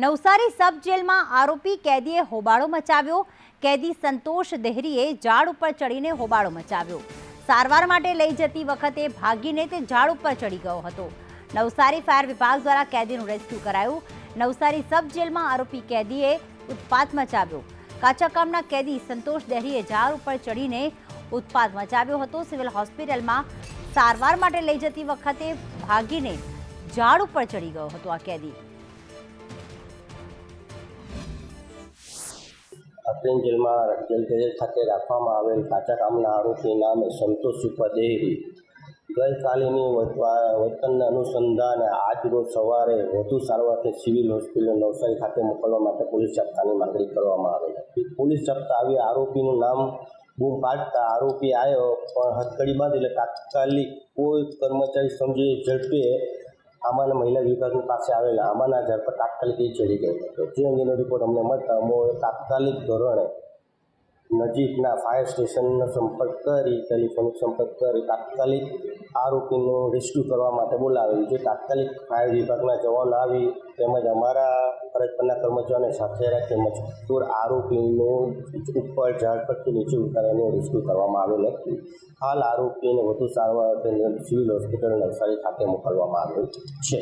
નવસારી સબ જેલમાં આરોપી કેદીએ હોબાળો મચાવ્યો. કેદી સંતોષ દેહરીએ ઝાડ ઉપર ચડીને હોબાળો મચાવ્યો. સારવાર માટે લઈ જતી વખતે ભાગીને તે ઝાડ ઉપર ચડી ગયો હતો. નવસારી ફાયર વિભાગ દ્વારા કેદીનું રેસ્ક્યુ કરાયું. નવસારી સબ જેલમાં આરોપી કેદીએ ઉત્પાત મચાવ્યો. કાચાકામના કેદી સંતોષ દેહરીએ ઝાડ ઉપર ચડીને ઉત્પાત મચાવ્યો હતો. સિવિલ હોસ્પિટલમાં સારવાર માટે લઈ જતી વખતે ભાગીને ઝાડ ઉપર ચડી ગયો હતો આ કેદી. અપ્રેમ જેલમાં જેલ ખાતે રાખવામાં આવેલ કાચા કામના આરોપી નામે સંતોષ દેહરી ગઈકાલેની વતનના અનુસંધાને આજ રોજ સવારે વધુ સારવારથી સિવિલ હોસ્પિટલ નવસારી ખાતે મોકલવા માટે પોલીસ જપ્તાની માંગણી કરવામાં આવેલ પોલીસ જપ્તા આવી આરોપીનું નામ બૂમ પાડતા આરોપી આવ્યો પણ હથકડી બાંધી એટલે તાત્કાલિક કોઈ કર્મચારી સમજી ઝડપે આમાંના મહિલા વિભાગ પાસે આવેલા આમાંના ઝાડ પર તાત્કાલિક એ ચડી ગયો હતો. જે અંગેનો રિપોર્ટ અમને મળતા અમે તાત્કાલિક ધોરણે નજીકના ફાયર સ્ટેશનનો સંપર્ક કરી ટેલિફોનિક સંપર્ક કરી, તાત્કાલિક આરોપીનું રેસ્ક્યુ કરવા માટે બોલાવેલ. જે તાત્કાલિક ફાયર વિભાગના જવાનો આવી તેમજ અમારા ફરજ પરના કર્મચારીઓને સાથે રાખી મજકૂર આરોપીનું ઉપર ઝાડ પરથી નીચે ઉતારીને રેસ્ક્યુ કરવામાં આવેલ હતું. હાલ આરોપીને વધુ સારવાર અર્થે સિવિલ હોસ્પિટલ નવસારી ખાતે મોકલવામાં આવેલ છે.